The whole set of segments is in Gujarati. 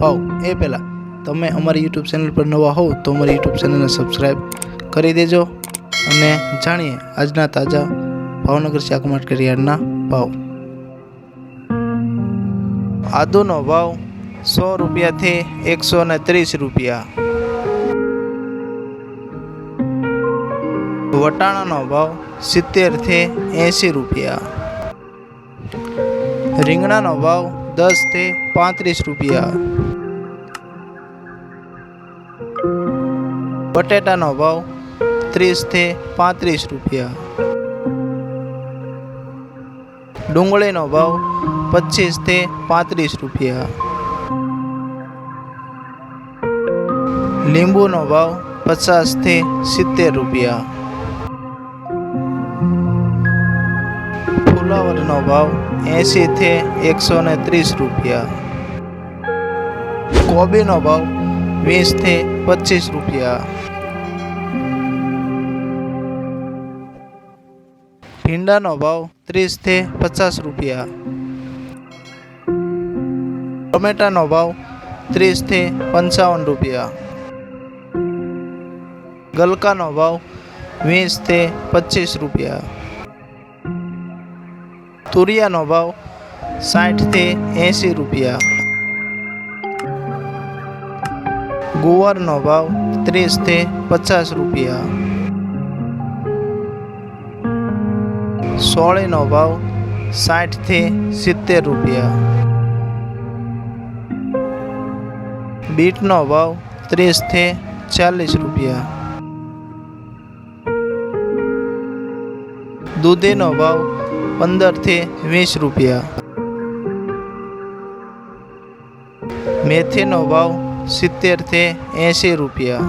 ભાવ એ પહેલાં. તમે અમારી યુટ્યુબ ચેનલ પર નવા હોવ તો અમારી યુટ્યુબ ચેનલને સબસ્ક્રાઈબ કરી દેજો અને જાણીએ આજના તાજા ભાવનગર શાક માર્કેટ યાર્ડના ભાવ. આદુનો ભાવ સો રૂપિયાથી એકસો ને ત્રીસ રૂપિયા. વટાણાનો ભાવ સિત્તેરથી એંસી રૂપિયા. રીંગણાનો ભાવ દસથી પાંત્રીસ રૂપિયા. બટેટાનો ભાવ ત્રીસથી પાંત્રીસ રૂપિયા. ડુંગળીનો ભાવ પચીસથી પાંત્રીસ રૂપિયા. લીંબુનો ભાવ પચાસથી સિત્તેર રૂપિયા. ફુલાવરનો ભાવ એંશીથી એકસો ને ત્રીસ રૂપિયા. કોબીનો ભાવ વીસથી પચીસ રૂપિયા. ભીંડાનો ભાવ ત્રીસથી પચાસ રૂપિયા. ટમેટાનો ભાવ ત્રીસથી પંચાવન રૂપિયા. ગલકાનો ભાવ વીસથી પચીસ રૂપિયા. તુરિયાનો ભાવ સાઠથી એંસી રૂપિયા. ગુવારનો ભાવ ત્રીસથી પચાસ રૂપિયા સોળીનો ભાવ સાઠથી સિત્તેર રૂપિયા બીટનો ભાવ ત્રીસથી ચાલીસ રૂપિયા દૂધીનો ભાવ પંદરથી વીસ રૂપિયા મેથીનો ભાવ સિત્તેરથી એંશી રૂપિયા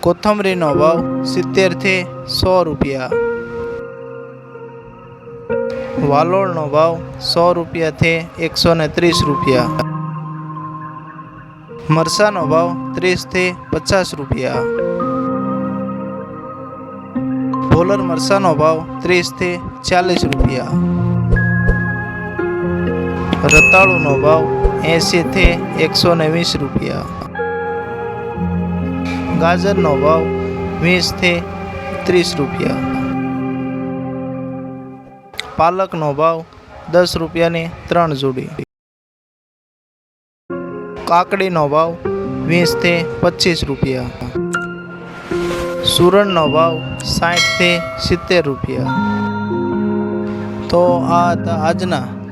કોથમરીનો ભાવ સિત્તેરથી સો રૂપિયા વાલોળનો ભાવ સો રૂપિયાથી એકસો ને ત્રીસ રૂપિયા મરસાનો ભાવ ત્રીસથી પચાસ રૂપિયા ભોલર મરસાનો ભાવ ત્રીસથી ચાલીસ રૂપિયા રતાળુનો ભાવ એંશીથી એકસો ને વીસ રૂપિયા. ગાજરનો ભાવ વીસથી ત્રીસ રૂપિયા. પાલકનો ભાવ દસ રૂપિયાની ત્રણ જોડી. કાકડીનો ભાવ વીસથી પચીસ રૂપિયા. સુરણનો ભાવ સાઠથી સિત્તેર રૂપિયા. તો આ હતા આજના